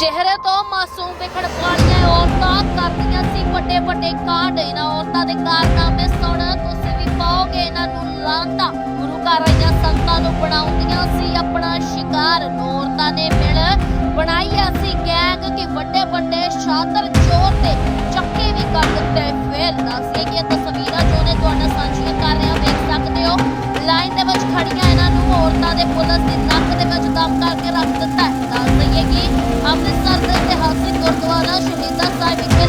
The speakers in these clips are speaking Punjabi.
ਚਿਹਰੇ ਤੋਂ ਮਾਸੂਮ ਵਿਖੜ ਵਾਲੀਆਂ ਔਰਤਾਂ ਕਰਦੀਆਂ ਸੀ ਵੱਡੇ ਵੱਡੇ ਕਾਂਡ। ਇਹਨਾਂ ਔਰਤਾਂ ਦੇ ਕਾਰਨਾਮੇ ਸੁਣ ਤੁਸੀਂ ਵੀ ਪਾਓਗੇ ਇਹਨਾਂ ਨੂੰ ਲਾਂਤਾ। ਗੁਰੂ ਘਰ ਆਈਆਂ ਸੰਤਾਂ ਨੂੰ ਬਣਾਉਂਦੀਆਂ ਸੀ ਆਪਣਾ ਸ਼ਿਕਾਰ। ਔਰਤਾਂ ਨੇ ਮਿਲ ਬਣਾਈਆ ਸੀ ਗੈਂਗ ਕਿ ਵੱਡੇ ਵੱਡੇ ਸ਼ਾਤਰ ਚੋਰ ਤੇ ਚੱਕੇ ਵੀ ਕਰ ਦਿੱਤੇ। ਫੇਰ ਦੱਸਦੇ ਕਿ ਇਹ ਤਸਵੀਰਾਂ ਜੋ ਨੇ ਤੁਹਾਡਾ ਸਾਂਝੀਆਂ ਕਰ ਰਹੇ ਹਾਂ ਵੇਖ ਸਕਦੇ ਹੋ। ਲਾਈਨ ਦੇ ਵਿੱਚ ਖੜੀਆਂ ਔਰਤਾਂ ਦੇ ਪੁਲਿਸ ਦੀ ਨੱਕ ਦੇ ਵਿੱਚ ਦਮ ਕਰਕੇ ਰੱਖ ਦਿੱਤਾ ਹੈ। ਦੱਸ ਦਈਏ ਕਿ ਅੰਮ੍ਰਿਤਸਰ ਦੇ ਇਤਿਹਾਸਿਕ ਗੁਰਦੁਆਰਾ ਸ਼ਹੀਦਾਂ ਸਾਹਿਬ ਵਿਖੇ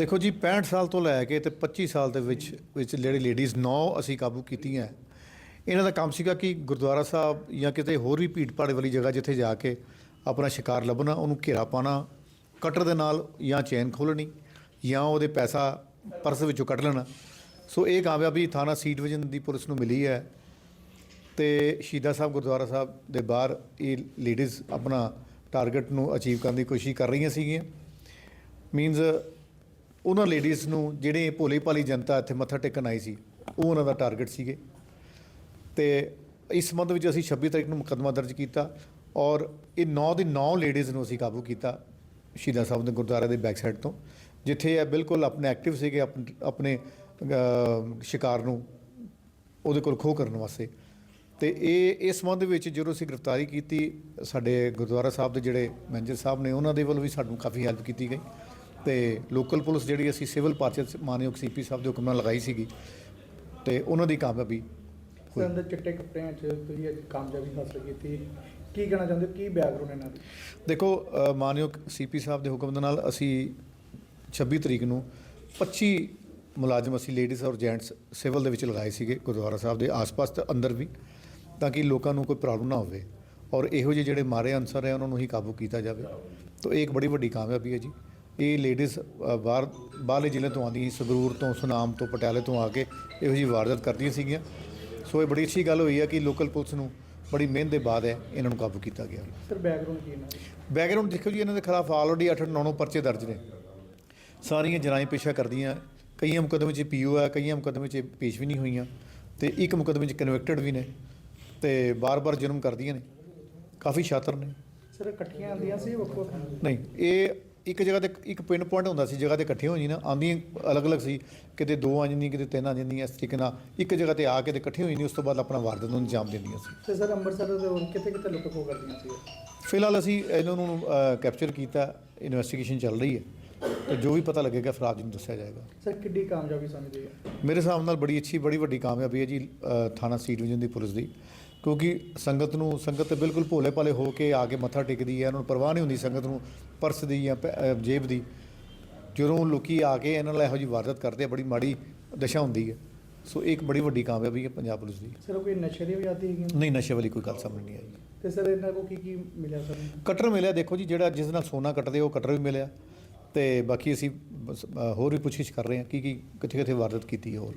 ਦੇਖੋ ਜੀ 65 ਸਾਲ ਤੋਂ ਲੈ ਕੇ ਤੇ 25 ਸਾਲ ਦੇ ਵਿੱਚ ਵਿੱਚ ਜਿਹੜੇ ਲੇਡੀਜ਼ ਨੌ ਅਸੀਂ ਕਾਬੂ ਕੀਤੀਆਂ। ਇਹਨਾਂ ਦਾ ਕੰਮ ਸੀਗਾ ਕਿ ਗੁਰਦੁਆਰਾ ਸਾਹਿਬ ਜਾਂ ਕਿਤੇ ਹੋਰ ਵੀ ਭੀੜ ਭਾੜ ਵਾਲੀ ਜਗ੍ਹਾ ਜਿੱਥੇ ਜਾ ਕੇ ਆਪਣਾ ਸ਼ਿਕਾਰ ਲੱਭਣਾ, ਉਹਨੂੰ ਘੇਰਾ ਪਾਣਾ ਕਟਰ ਦੇ ਨਾਲ ਜਾਂ ਚੇਨ ਖੋਲਣੀ ਜਾਂ ਉਹਦੇ ਪੈਸਾ ਪਰਸ ਵਿੱਚੋਂ ਕੱਢ ਲੈਣਾ। ਸੋ ਇਹ ਕਾਮਯਾਬੀ ਥਾਣਾ ਸੀ ਡਿਵੀਜ਼ਨ ਦੀ ਪੁਲਿਸ ਨੂੰ ਮਿਲੀ ਹੈ ਤੇ ਸ਼ਹੀਦਾਂ ਸਾਹਿਬ ਗੁਰਦੁਆਰਾ ਸਾਹਿਬ ਦੇ ਬਾਹਰ ਇਹ ਲੇਡੀਜ਼ ਆਪਣਾ ਟਾਰਗੇਟ ਨੂੰ ਅਚੀਵ ਕਰਨ ਦੀ ਕੋਸ਼ਿਸ਼ ਕਰ ਰਹੀਆਂ ਸੀਗੀਆਂ। ਮੀਨਸ ਉਹਨਾਂ ਲੇਡੀਜ਼ ਨੂੰ ਜਿਹੜੇ ਭੋਲੇ ਭਾਲੀ ਜਨਤਾ ਇੱਥੇ ਮੱਥਾ ਟੇਕਣ ਆਈ ਸੀ, ਉਹ ਉਹਨਾਂ ਦਾ ਟਾਰਗੇਟ ਸੀਗੇ। ਤੇ ਇਸ ਸੰਬੰਧ ਵਿੱਚ ਅਸੀਂ 26 ਤਰੀਕ ਨੂੰ ਮੁਕੱਦਮਾ ਦਰਜ ਕੀਤਾ ਔਰ ਇਹ 9 ਦੀ 9 ਲੇਡੀਜ਼ ਨੂੰ ਅਸੀਂ ਕਾਬੂ ਕੀਤਾ ਸ਼ਹੀਦਾਂ ਸਾਹਿਬ ਦੇ ਗੁਰਦੁਆਰੇ ਦੇ ਬੈਕ ਸਾਈਡ ਤੋਂ, ਜਿੱਥੇ ਇਹ ਬਿਲਕੁਲ ਆਪਣੇ ਐਕਟਿਵ ਸੀਗੇ ਆਪਣੇ ਸ਼ਿਕਾਰ ਨੂੰ ਉਹਦੇ ਕੋਲ ਖੋਹ ਕਰਨ ਵਾਸਤੇ। ਤੇ ਇਹ, ਇਸ ਸੰਬੰਧ ਵਿੱਚ ਜਦੋਂ ਅਸੀਂ ਗ੍ਰਿਫਤਾਰੀ ਕੀਤੀ, ਸਾਡੇ ਗੁਰਦੁਆਰਾ ਸਾਹਿਬ ਦੇ ਜਿਹੜੇ ਮੈਨੇਜਰ ਸਾਹਿਬ ਨੇ, ਉਹਨਾਂ ਦੇ ਵੱਲੋਂ ਵੀ ਸਾਨੂੰ ਕਾਫੀ ਹੈਲਪ ਕੀਤੀ ਗਈ। ਤੇ ਲੋਕਲ ਪੁਲਿਸ ਜਿਹੜੀ ਅਸੀਂ ਸਿਵਲ ਪਾਰਚਰ ਮਾਨਯੋਗ ਸੀਪੀ ਸਾਹਿਬ ਦੇ ਹੁਕਮ ਨਾਲ ਲਗਾਈ ਸੀਗੀ ਤੇ ਉਹਨਾਂ ਦੀ ਕਾਮਯਾਬੀ ਹੋਈ। ਅੰਦਰ ਚਿੱਟੇ ਕੱਪੜਿਆਂ 'ਚ ਤੁਸੀਂ ਅੱਜ ਕਾਮਯਾਬੀ ਹਾਸਲ ਕੀਤੀ। ਕੀ ਕਹਿਣਾ ਚਾਹੁੰਦੇ ਹੋ? ਕੀ ਬੈਕਗ੍ਰਾਉਂਡ ਇਹਨਾਂ ਦੀ? ਦੇਖੋ ਮਾਨਯੋਗ ਸੀਪੀ ਸਾਹਿਬ ਦੇ ਹੁਕਮ ਦੇ ਨਾਲ ਅਸੀਂ 26 ਤਰੀਕ ਨੂੰ 25 ਮੁਲਾਜ਼ਮ ਅਸੀਂ ਲੇਡੀਜ਼ ਔਰ ਜੈਂਟਸ ਸਿਵਲ ਦੇ ਵਿੱਚ ਲਗਾਏ ਸੀਗੇ ਗੁਰਦੁਆਰਾ ਸਾਹਿਬ ਦੇ ਆਸ-ਪਾਸ ਤੇ ਅੰਦਰ ਵੀ ਤਾਂ ਕਿ ਲੋਕਾਂ ਨੂੰ ਕੋਈ ਪ੍ਰੋਬਲਮ ਨਾ ਹੋਵੇ ਔਰ ਇਹੋ ਜਿਹੇ ਜਿਹੜੇ ਮਾਰੇ ਅਨਸਰ ਹੈ ਉਹਨਾਂ ਨੂੰ ਹੀ ਕਾਬੂ ਕੀਤਾ ਜਾਵੇ। ਤਾਂ ਇਹ ਇੱਕ ਬੜੀ ਵੱਡੀ ਕਾਮਯਾਬੀ ਹੈ ਜੀ। ਇਹ ਲੇਡੀਜ਼ ਬਾਹਰ ਬਾਹਰਲੇ ਜ਼ਿਲ੍ਹੇ ਤੋਂ ਆਉਂਦੀਆਂ ਸੀ ਸੰਗਰੂਰ ਤੋਂ ਸੁਨਾਮ ਤੋਂ ਪਟਿਆਲੇ ਤੋਂ ਆ ਕੇ ਇਹੋ ਜਿਹੀ ਵਾਰਦਾਤ ਕਰਦੀਆਂ ਸੀਗੀਆਂ। ਸੋ ਇਹ ਬੜੀ ਅੱਛੀ ਗੱਲ ਹੋਈ ਹੈ ਕਿ ਲੋਕਲ ਪੁਲਿਸ ਨੂੰ ਬੜੀ ਮਿਹਨਤ ਦੇ ਬਾਅਦ ਹੈ ਇਹਨਾਂ ਨੂੰ ਕਾਬੂ ਕੀਤਾ ਗਿਆ। ਸਰ ਬੈਕਗ੍ਰਾਉਂਡ ਕੀ ਇਹਨਾਂ ਦੀ? ਬੈਕਗ੍ਰਾਉਂਡ ਦੇਖੋ ਜੀ ਇਹਨਾਂ ਦੇ ਖਿਲਾਫ ਆਲਰੇਡੀ 8 9 9 ਪਰਚੇ ਦਰਜ ਨੇ। ਸਾਰੀਆਂ ਜਰਾਇਮ ਪੇਸ਼ਾ ਕਰਦੀਆਂ। ਕਈਆਂ ਮੁਕੱਦਮੇ 'ਚ ਪੀਓ ਹੈ ਕਈਆਂ ਮੁਕੱਦਮੇ 'ਚ ਪੇਸ਼ ਵੀ ਨਹੀਂ ਹੋਈਆਂ ਤੇ ਇੱਕ ਮੁਕੱਦਮੇ 'ਚ ਕਨਵਿਕਟਡ ਵੀ ਨੇ ਤੇ ਬਾਰ-ਬਾਰ ਜੁਰਮ ਕਰਦੀਆਂ ਨੇ। ਕਾਫੀ ਸ਼ਾਤਰ ਨੇ। ਸਰ ਇਕੱਠੀਆਂ ਆਉਂਦੀਆਂ ਸੀ ਵੱਖ ਨਹੀਂ ਇਹ ਇੱਕ ਜਗ੍ਹਾ ਤੇ ਇੱਕ ਪਿੰਨ ਪੁਆਇੰਟ ਹੁੰਦਾ ਸੀ ਜਗ੍ਹਾ ਤੇ ਇਕੱਠੀਆਂ ਹੋ ਜੀ ਨਾ ਆਉਂਦੀਆਂ ਅਲੱਗ-ਅਲੱਗ ਸੀ ਕਿਤੇ ਦੋ ਆ ਜਾਂਦੀਆਂ ਕਿਤੇ ਤਿੰਨ ਆ ਜਾਂਦੀਆਂ ਇਸ ਤਰੀਕੇ ਨਾਲ ਇੱਕ ਜਗ੍ਹਾ ਤੇ ਆ ਕੇ ਤੇ ਇਕੱਠੀਆਂ ਹੋਈ ਨਹੀਂ ਉਸ ਤੋਂ ਬਾਅਦ ਆਪਣਾ ਵਾਰਦਾਤ ਨੂੰ ਅੰਜਾਮ ਦਿੰਦੀਆਂ ਸੀ। ਤੇ ਸਰ ਅੰਮ੍ਰਿਤਸਰ ਦੇ ਹੋਰ ਕਿੱਥੇ ਕਿੱਥੇ ਲੁੱਟ ਖੋਹ ਕਰਦੀਆਂ ਸੀ? ਫਿਲਹਾਲ ਅਸੀਂ ਇਹਨਾਂ ਨੂੰ ਕੈਪਚਰ ਕੀਤਾ ਇਨਵੈਸਟੀਗੇਸ਼ਨ ਚੱਲ ਰਹੀ ਹੈ ਤੇ ਜੋ ਵੀ ਪਤਾ ਲੱਗੇਗਾ ਫਿਰ ਆਪ ਜੀ ਨੂੰ ਦੱਸਿਆ ਜਾਏਗਾ। ਸਰ ਕਿੱਡੀ ਕਾਮਯਾਬੀ ਸਮਝਦੇ ਆ ਮੇਰੇ ਹਿਸਾਬ ਨਾਲ ਬੜੀ ਅੱਛੀ ਬੜੀ ਵੱਡੀ ਕਾਮਯਾਬੀ ਹੈ ਜੀ ਥਾਣਾ ਸੀ ਡਿਵੀਜ਼ਨ ਦੀ ਪੁਲਿਸ ਦੀ। ਕਿਉਂਕਿ ਸੰਗਤ ਨੂੰ ਸੰਗਤ ਬਿਲਕੁਲ ਭੋਲੇ ਭਾਲੇ ਹੋ ਕੇ ਆ ਕੇ ਮੱਥਾ ਟੇਕਦੀ ਹੈ ਉਹਨਾਂ ਨੂੰ ਪਰਵਾਹ ਨਹੀਂ ਹੁੰਦੀ ਸੰਗਤ ਨੂੰ ਪਰਸ ਦੀ ਜਾਂ ਜੇਬ ਦੀ। ਜਦੋਂ ਲੋਕੀ ਆ ਕੇ ਇਹਨਾਂ ਨਾਲ ਇਹੋ ਜਿਹੀ ਵਾਰਦਾਤ ਕਰਦੇ ਆ ਬੜੀ ਮਾੜੀ ਦਸ਼ਾ ਹੁੰਦੀ ਹੈ। ਸੋ ਇੱਕ ਬੜੀ ਵੱਡੀ ਕਾਮਯਾਬੀ ਹੈ ਪੰਜਾਬ ਪੁਲਿਸ ਦੀ। ਸਰ ਕੋਈ ਨਸ਼ੇ ਦੀ ਵੀ ਆਦੀ ਹੈਗੀ? ਨਹੀਂ ਨਸ਼ੇ ਵਾਲੀ ਕੋਈ ਗੱਲ ਸਾਹਮਣੇ ਨਹੀਂ ਆਈ। ਤੇ ਸਰ ਇਹਨਾਂ ਕੋ ਕੀ ਕੀ ਮਿਲਿਆ ਸਰ? ਕਟਰ ਮਿਲਿਆ ਦੇਖੋ ਜੀ ਜਿਹੜਾ ਜਿਸ ਨਾਲ ਸੋਨਾ ਕੱਟਦੇ ਉਹ ਕਟਰ ਵੀ ਮਿਲਿਆ। ਤੇ ਬਾਕੀ ਅਸੀਂ ਹੋਰ ਵੀ ਪੁੱਛਗਿੱਛ ਕਰ ਰਹੇ ਹਾਂ ਕੀ ਕੀ ਕਿੱਥੇ ਕਿੱਥੇ ਵਾਰਦਾਤ ਕੀਤੀ ਹੈ ਹੋਰ।